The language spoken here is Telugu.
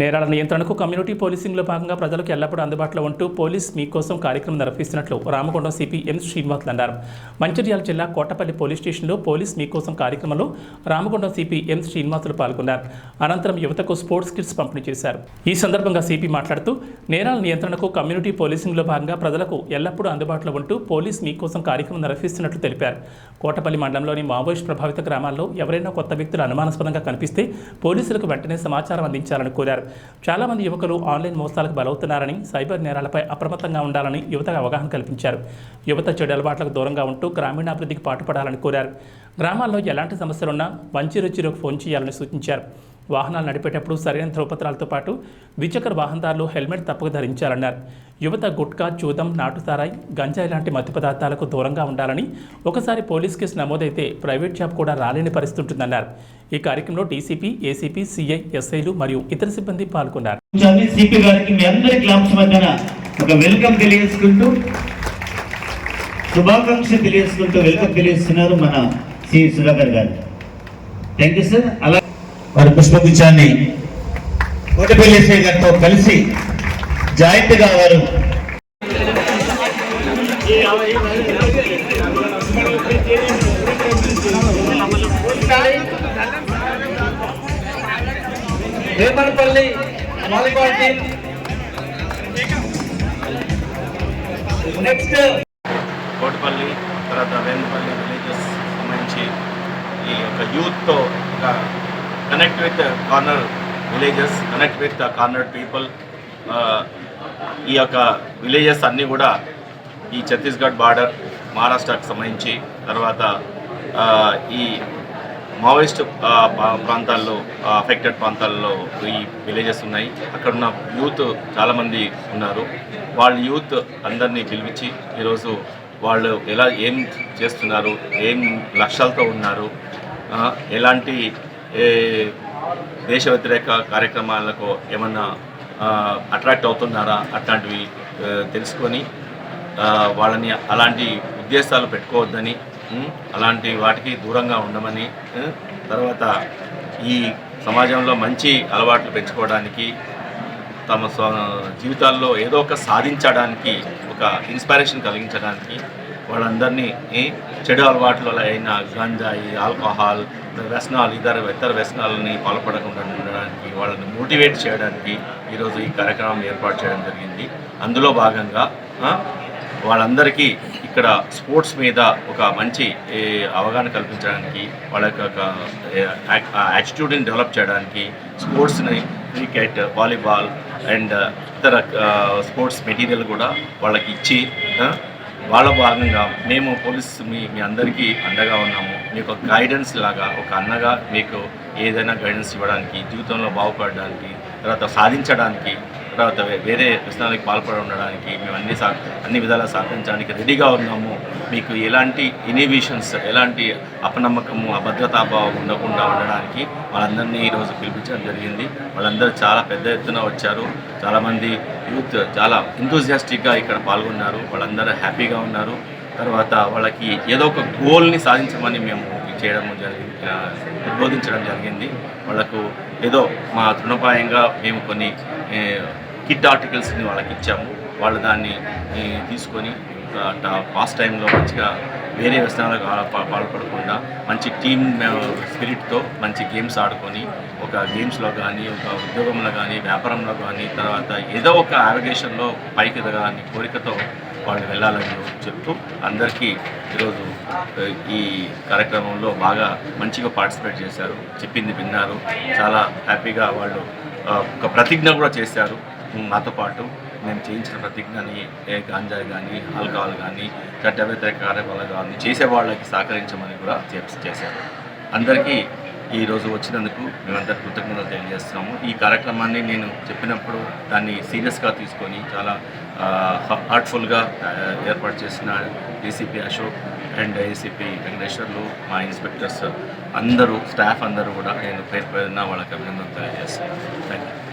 నేరాల నియంత్రణకు కమ్యూనిటీ పోలీసింగ్లో భాగంగా ప్రజలకు ఎల్లప్పుడూ అందుబాటులో ఉంటూ పోలీస్ మీకోసం కార్యక్రమం నిర్వహిస్తున్నట్లు రామకొండం సిపి ఎం శ్రీనివాసులు అన్నారు. మంచిర్యాల జిల్లా కోటపల్లి పోలీస్ స్టేషన్లో పోలీస్ మీకోసం కార్యక్రమంలో రామకొండం సిపి ఎం శ్రీనివాసులు పాల్గొన్నారు. అనంతరం యువతకు స్పోర్ట్స్ కిట్స్ పంపిణీ చేశారు. ఈ సందర్భంగా సిపి మాట్లాడుతూ నేరాల నియంత్రణకు కమ్యూనిటీ పోలీసింగ్లో భాగంగా ప్రజలకు ఎల్లప్పుడూ అందుబాటులో ఉంటూ పోలీస్ మీకోసం కార్యక్రమం నిర్వహిస్తున్నట్లు తెలిపారు. కోటపల్లి మండలంలోని మావోయిస్ట్ ప్రభావిత గ్రామాల్లో ఎవరైనా కొత్త వ్యక్తులు అనుమానాస్పదంగా కనిపిస్తే పోలీసులకు వెంటనే సమాచారం అందించాలని కోరారు. చాలా మంది యువకులు ఆన్లైన్ మోసాలకు బలవుతున్నారని సైబర్ నేరాలపై అప్రమత్తంగా ఉండాలని యువతకు అవగాహన కల్పించారు. యువత చెడు అలవాట్లకు దూరంగా ఉంటూ గ్రామీణాభివృద్ధికి పాటుపడాలని కోరారు. గ్రామాల్లో ఎలాంటి సమస్యలున్నా వన్ జీరో జీరోకు ఫోన్ చేయాలని సూచించారు. వాహనాలు నడిపేటప్పుడు సరైన ధ్రువపత్రాలతో పాటు ద్విచక్ర వాహనదారులు హెల్మెట్ తప్పక ధరించాలన్నారు. యువత గుట్కా చూదం నాటుసారాయి గంజాయి లాంటి మత్తు పదార్థాలకు దూరంగా ఉండాలని ఒకసారి పోలీస్ కేసు నమోదైతే ప్రైవేట్ జాబ్ కూడా రాలేని పరిస్థితి ఉంటుందన్నారు ఈ కార్యక్రమంలో డీసీపీ ఏసీపీ సిఐ ఎస్ఐలు మరియు ఇతర సిబ్బంది పాల్గొన్నారు. కూర్చొని సిపి గారికి మీ అందరి క్లాప్స్ మధ్యన ఒక వెల్కమ్ తెలియజేసుకుంటూ శుభాకాంక్షలు తెలియజేసుకుంటూ వెల్కమ్ తెలియజేస్తున్నారు మన సి సుధాకర్ గారు. Thank you sir. అలా వారి పుష్పగుచ్చాన్ని కోటపల్లి గారితో కలిసి జాయింట్గా వారు Vemanapalli volleyball team. Next Kotapalli తర్వాత వేమపల్లి విలేజెస్ సంబంధించి ఈ యొక్క యూత్తో ఒక connect with corner villages connect with corner people ఈ యొక్క విలేజెస్ అన్నీ కూడా ఈ ఛత్తీస్గఢ్ బార్డర్ మహారాష్ట్రకు సంబంధించి తర్వాత ఈ మావోయిస్ట్ ప్రాంతాల్లో అఫెక్టెడ్ ప్రాంతాల్లో ఈ విలేజెస్ ఉన్నాయి. అక్కడ ఉన్న యూత్ చాలామంది ఉన్నారు. వాళ్ళ యూత్ అందరినీ పిలిపించి ఈరోజు వాళ్ళు ఎలా ఏం చేస్తున్నారు ఏం లక్ష్యాలతో ఉన్నారు ఎలాంటి దేశ వ్యతిరేక కార్యక్రమాలకు ఏమన్నా అట్రాక్ట్ అవుతున్నారా అట్లాంటివి తెలుసుకొని వాళ్ళని అలాంటి ఉద్దేశాలు పెట్టుకోవద్దని అలాంటి వాటికి దూరంగా ఉండమని తర్వాత ఈ సమాజంలో మంచి అలవాట్లు పెంచుకోవడానికి తమ జీవితాల్లో ఏదో ఒక సాధించడానికి ఒక ఇన్స్పిరేషన్ కలిగించడానికి వాళ్ళందరినీ చెడు అలవాట్లు అయిన గంజాయి ఆల్కహాల్ వ్యసనాలు ఇతర ఇతర వ్యసనాలని పాల్పడకుండా ఉండడానికి వాళ్ళని మోటివేట్ చేయడానికి ఈరోజు ఈ కార్యక్రమం ఏర్పాటు చేయడం జరిగింది. అందులో భాగంగా వాళ్ళందరికీ ఇక్కడ స్పోర్ట్స్ మీద ఒక మంచి అవగాహన కల్పించడానికి వాళ్ళ యొక్క ఒక, యాటిట్యూడ్ని డెవలప్ చేయడానికి స్పోర్ట్స్ని క్రికెట్ వాలీబాల్ అండ్ ఇతర స్పోర్ట్స్ మెటీరియల్ కూడా వాళ్ళకి ఇచ్చి వాళ్ళ భాగంగా మేము పోలీస్ మీ మీ అందరికీ అండగా ఉన్నాము. మీకు గైడెన్స్ లాగా ఒక అన్నగా మీకు ఏదైనా గైడెన్స్ ఇవ్వడానికి జీవితంలో బాగుపడడానికి తర్వాత సాధించడానికి తర్వాత వేరే వ్యసనాలకు పాల్పడి ఉండడానికి మేము అన్ని సా అన్ని విధాలా సహకరించడానికి రెడీగా ఉన్నాము. మీకు ఎలాంటి ఇనిబిషన్స్ ఎలాంటి అపనమ్మకము అభద్రతాభావం ఉండకుండా ఉండడానికి వాళ్ళందరినీ ఈరోజు పిలిపించడం జరిగింది. వాళ్ళందరూ చాలా పెద్ద ఎత్తున వచ్చారు. చాలామంది యూత్ చాలా ఎంతూజియాస్టిక్గా ఇక్కడ పాల్గొన్నారు. వాళ్ళందరూ హ్యాపీగా ఉన్నారు. తర్వాత వాళ్ళకి ఏదో ఒక గోల్ని సాధించమని మేము చేయడం జరిగింది ఉద్బోధించడం జరిగింది. వాళ్ళకు ఏదో మా తృణపాయంగా మేము కొన్ని కిట్ ఆర్టికల్స్ని వాళ్ళకి ఇచ్చాము. వాళ్ళు దాన్ని తీసుకొని పాస్ట్ టైంలో మంచిగా వేరే వ్యసనాలకు పాల్పడకుండా మంచి టీమ్ స్పిరిట్తో మంచి గేమ్స్ ఆడుకొని ఒక గేమ్స్లో కానీ ఒక ఉద్యోగంలో కానీ వ్యాపారంలో కానీ తర్వాత ఏదో ఒక ఆరోగేషన్లో పైకి ఎదగాలని కోరికతో వాళ్ళు వెళ్ళాలని చెప్తూ అందరికీ ఈరోజు ఈ కార్యక్రమంలో బాగా మంచిగా పార్టిసిపేట్ చేశారు. చెప్పింది విన్నారు. చాలా హ్యాపీగా వాళ్ళు ఒక ప్రతిజ్ఞ కూడా చేశారు. Hmm. నాతో మాతో పాటు నేను చేయించిన ప్రతిజ్ఞని ఏ గాంజాయి కానీ ఆల్కహాల్ కానీ చట్ట వ్యతిరేక కార్యక్రమాలు కానీ చేసే వాళ్ళకి సహకరించమని కూడా చెప్- చేశారు. అందరికీ ఈరోజు వచ్చినందుకు మేమందరూ కృతజ్ఞతలు తెలియజేస్తున్నాము. ఈ కార్యక్రమాన్ని నేను చెప్పినప్పుడు దాన్ని సీరియస్గా తీసుకొని చాలా హార్ట్ఫుల్గా ఏర్పాటు చేసిన DCP Ashok and ACP Venkateswarlu మా ఇన్స్పెక్టర్స్ అందరూ స్టాఫ్ అందరూ కూడా నేను పేరు పేరున వాళ్ళకి అభినందనలు తెలియజేస్తున్నాను. Thank you